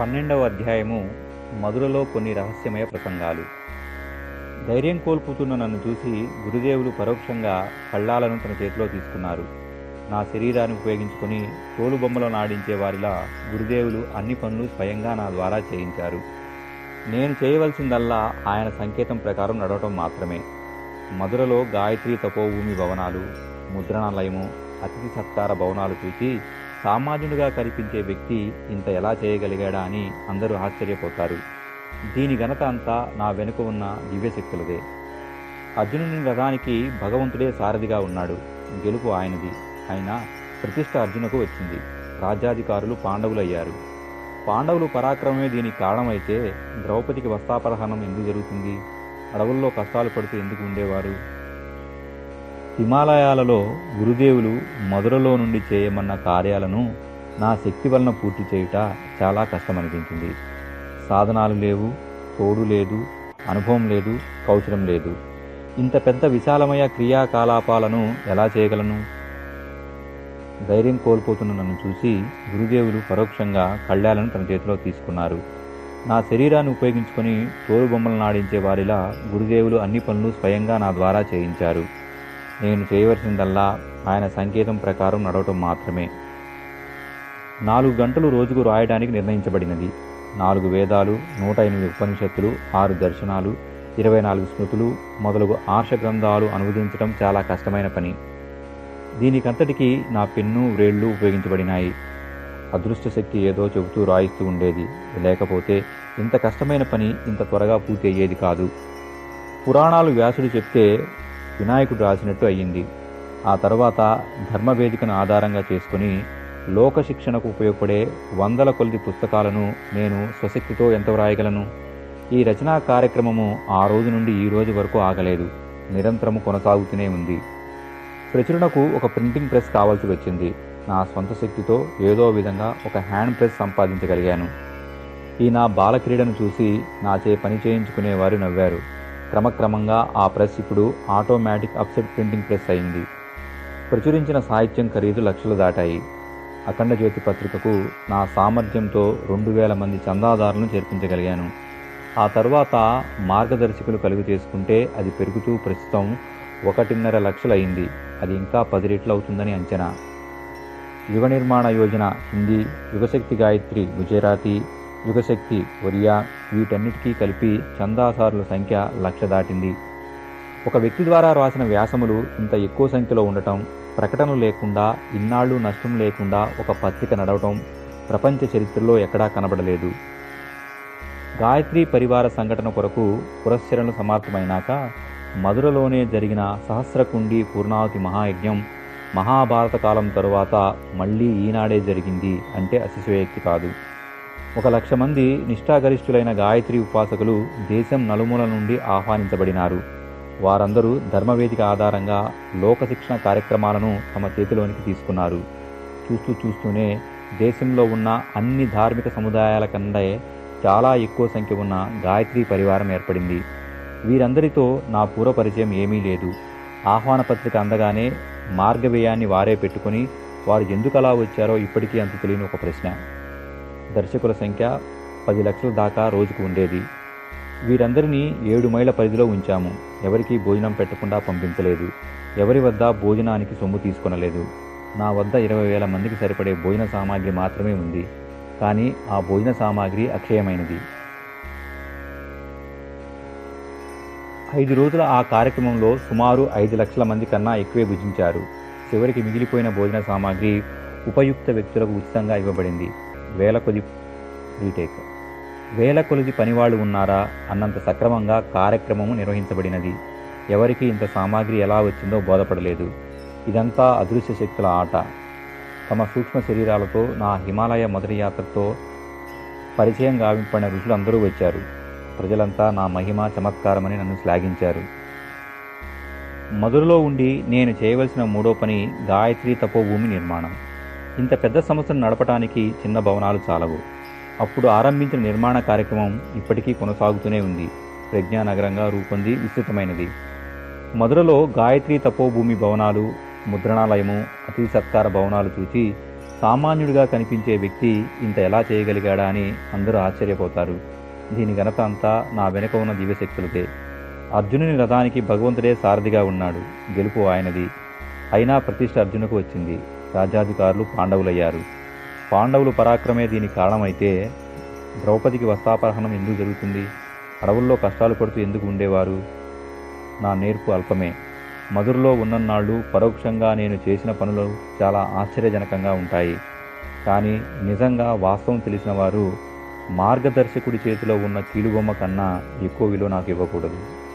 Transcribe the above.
పన్నెండవ అధ్యాయము మధురలో కొన్ని రహస్యమయ ప్రసంగాలు. ధైర్యం కోల్పోతున్న నన్ను చూసి గురుదేవులు పరోక్షంగా కళ్ళాలను తన చేతిలో తీసుకున్నారు. నా శరీరాన్ని ఉపయోగించుకొని తోలు బొమ్మలో నాడించే వారిలా గురుదేవులు అన్ని పనులు స్వయంగా నా ద్వారా చేయించారు. నేను చేయవలసిందల్లా ఆయన సంకేతం ప్రకారం నడవటం మాత్రమే. మధురలో గాయత్రి తపోభూమి భవనాలు ముద్రణాలయము అతిథి సత్కార భవనాలు చూసి సామాన్యుడిగా కనిపించే వ్యక్తి ఇంత ఎలా చేయగలిగాడా అని అందరూ ఆశ్చర్యపోతారు. దీని ఘనత అంతా నా వెనుక ఉన్న దివ్యశక్తులదే. అర్జునుని రథానికి భగవంతుడే సారథిగా ఉన్నాడు. గెలుపు ఆయనది. అయినా ప్రతిష్ట అర్జునకు వచ్చింది. రాజ్యాధికారులు పాండవులయ్యారు. పాండవులు పరాక్రమమే దీనికి కారణమైతే ద్రౌపదికి వస్తాపరహనం ఎందుకు జరుగుతుంది? అడవుల్లో కష్టాలు పడుతూ ఎందుకు ఉండేవారు? హిమాలయాలలో గురుదేవులు మధురలో నుండి చేయమన్న కార్యాలను నా శక్తి వలన పూర్తి చేయుట చాలా కష్టమనిపించింది. సాధనాలు లేవు తోడు లేదు అనుభవం లేదు కౌశలం లేదు. ఇంత పెద్ద విశాలమయ క్రియాకలాపాలను ఎలా చేయగలను? ధైర్యం కోల్పోతున్న నన్ను చూసి గురుదేవులు పరోక్షంగా కళ్యాలను తన చేతిలో తీసుకున్నారు. నా శరీరాన్ని ఉపయోగించుకొని తోలు బొమ్మలను నాడించే వారిలా గురుదేవులు అన్ని పనులు స్వయంగా నా ద్వారా చేయించారు. నేను చేయవలసిందల్లా ఆయన సంకేతం ప్రకారం నడవటం మాత్రమే. నాలుగు గంటలు రోజుకు రాయడానికి నిర్ణయించబడినది. నాలుగు వేదాలు నూట ఎనిమిది ఉపనిషత్తులు ఆరు దర్శనాలు ఇరవై నాలుగు స్మృతులు మొదలగు ఆర్ష గ్రంథాలు అనువదించడం చాలా కష్టమైన పని. దీనికంతటికీ నా పెన్ను వ్రేళ్ళు ఉపయోగించబడినాయి. అదృష్ట శక్తి ఏదో చెబుతూ రాయిస్తూ ఉండేది. లేకపోతే ఇంత కష్టమైన పని ఇంత త్వరగా పూర్తి అయ్యేది కాదు. పురాణాలు వ్యాసుడు చెప్తే వినాయకుడు రాసినట్టు అయ్యింది. ఆ తర్వాత ధర్మవేదికను ఆధారంగా చేసుకుని లోక శిక్షణకు ఉపయోగపడే వందల కొలది పుస్తకాలను నేను స్వశక్తితో ఎంత వ్రాయగలను? ఈ రచనా కార్యక్రమము ఆ రోజు నుండి ఈ రోజు వరకు ఆగలేదు. నిరంతరము కొనసాగుతూనే ఉంది. ప్రచురణకు ఒక ప్రింటింగ్ ప్రెస్ కావాల్సి వచ్చింది. నా స్వంత శక్తితో ఏదో విధంగా ఒక హ్యాండ్ ప్రెస్ సంపాదించగలిగాను. ఈ నా బాలక్రీడను చూసి నాచే పని చేయించుకునేవారు నవ్వారు. క్రమక్రమంగా ఆ ప్రెస్ ఇప్పుడు ఆటోమేటిక్ అప్సెట్ ప్రింటింగ్ ప్రెస్ అయింది. ప్రచురించిన సాహిత్యం ఖరీదు లక్షలు దాటాయి. అఖండ జ్యోతి పత్రికకు నా సామర్థ్యంతో రెండు వేల మంది చందాదారులను చేర్పించగలిగాను. ఆ తర్వాత మార్గదర్శకులు కలుగు చేసుకుంటే అది పెరుగుతూ ప్రస్తుతం ఒకటిన్నర లక్షలైంది అది ఇంకా పది రెట్లు అవుతుందని అంచనా. యుగ నిర్మాణ యోజన హిందీ యుగశక్తి గాయత్రి గుజరాతీ యుగశక్తి ఒరియా వీటన్నిటికీ కలిపి చందాసారుల సంఖ్య లక్ష దాటింది. ఒక వ్యక్తి ద్వారా రాసిన వ్యాసములు ఇంత ఎక్కువ సంఖ్యలో ఉండటం ప్రకటనలు లేకుండా ఇన్నాళ్ళు నష్టం లేకుండా ఒక పత్రిక నడవటం ప్రపంచ చరిత్రలో ఎక్కడా కనబడలేదు. గాయత్రి పరివార సంఘటన కొరకు పురస్చరణలు సమాప్తమైనాక మధురలోనే జరిగిన సహస్రకుండి పూర్ణావతి మహాయజ్ఞం మహాభారత కాలం తరువాత మళ్ళీ ఈనాడే జరిగింది అంటే అతిశయోక్తి కాదు. ఒక లక్ష మంది నిష్ఠాగరిష్ఠులైన గాయత్రి ఉపాసకులు దేశం నలుమూల నుండి ఆహ్వానించబడినారు. వారందరూ ధర్మవేదిక ఆధారంగా లోక శిక్షణ కార్యక్రమాలను తమ చేతిలోనికి తీసుకున్నారు. చూస్తూ చూస్తూనే దేశంలో ఉన్న అన్ని ధార్మిక సముదాయాల కంటే చాలా ఎక్కువ సంఖ్య ఉన్న గాయత్రి పరివారం ఏర్పడింది. వీరందరితో నా పూర్వ పరిచయం ఏమీ లేదు. ఆహ్వాన పత్రిక అందగానే మార్గవ్యయాన్ని వారే పెట్టుకుని వారు ఎందుకు అలా వచ్చారో ఇప్పటికీ అంత తెలియని ఒక ప్రశ్న. దర్శకుల సంఖ్య పది లక్షల దాకా రోజుకు ఉండేది. వీరందరినీ ఏడు మైళ్ళ పరిధిలో ఉంచాము. ఎవరికీ భోజనం పెట్టకుండా పంపించలేదు. ఎవరి వద్ద భోజనానికి సొమ్ము తీసుకొనలేదు. నా వద్ద ఇరవై వేల మందికి సరిపడే భోజన సామాగ్రి మాత్రమే ఉంది. కానీ ఆ భోజన సామాగ్రి అక్షయమైనది. ఐదు రోజుల ఆ కార్యక్రమంలో సుమారు ఐదు లక్షల మంది కన్నా ఎక్కువే భుజించారు. చివరికి మిగిలిపోయిన భోజన సామాగ్రి ఉపయుక్త వ్యక్తులకు ఉచితంగా ఇవ్వబడింది. వేల కొద్ది రీటేక్ వేల కొలిది పనివాళ్ళు ఉన్నారా అన్నంత సక్రమంగా కార్యక్రమము నిర్వహించబడినది. ఎవరికి ఇంత సామాగ్రి ఎలా వచ్చిందో బోధపడలేదు. ఇదంతా అదృశ్య శక్తుల ఆట. తమ సూక్ష్మ శరీరాలతో నా హిమాలయ మొదటి యాత్రతో పరిచయం గావింపడిన ఋషులందరూ వచ్చారు. ప్రజలంతా నా మహిమ చమత్కారమని నన్ను శ్లాఘించారు. మధురలో ఉండి నేను చేయవలసిన మూడో పని గాయత్రి తపోభూమి నిర్మాణం. ఇంత పెద్ద సంస్థను నడపడానికి చిన్న భవనాలు చాలవు. అప్పుడు ఆరంభించిన నిర్మాణ కార్యక్రమం ఇప్పటికీ కొనసాగుతూనే ఉంది. ప్రజ్ఞానగరంగా రూపొంది విస్తృతమైనది. మధురలో గాయత్రి తపోభూమి భవనాలు ముద్రణాలయము అతిథి సత్కార భవనాలు చూచి సామాన్యుడిగా కనిపించే వ్యక్తి ఇంత ఎలా చేయగలిగాడా అని అందరూ ఆశ్చర్యపోతారు. దీని ఘనత అంతా నా వెనుక ఉన్న దివ్యశక్తులకే అర్జునుని రథానికి భగవంతుడే సారథిగా ఉన్నాడు. గెలుపు ఆయనది. అయినా ప్రతిష్ట అర్జునకు వచ్చింది. రాజ్యాధికారులు పాండవులయ్యారు. పాండవులు పరాక్రమే దీనికి కారణమైతే ద్రౌపదికి వస్త్రాపహరణం ఎందుకు జరుగుతుంది? అడవుల్లో కష్టాలు పడుతూ ఎందుకు ఉండేవారు? నా నేర్పు అల్పమే. మధురలో ఉన్నన్నాళ్ళు పరోక్షంగా నేను చేసిన పనులు చాలా ఆశ్చర్యజనకంగా ఉంటాయి. కానీ నిజంగా వాస్తవం తెలిసిన వారు మార్గదర్శకుడి చేతిలో ఉన్న కీలుబొమ్మ కన్నా ఎక్కువ విలువ నాకు ఇవ్వకూడదు.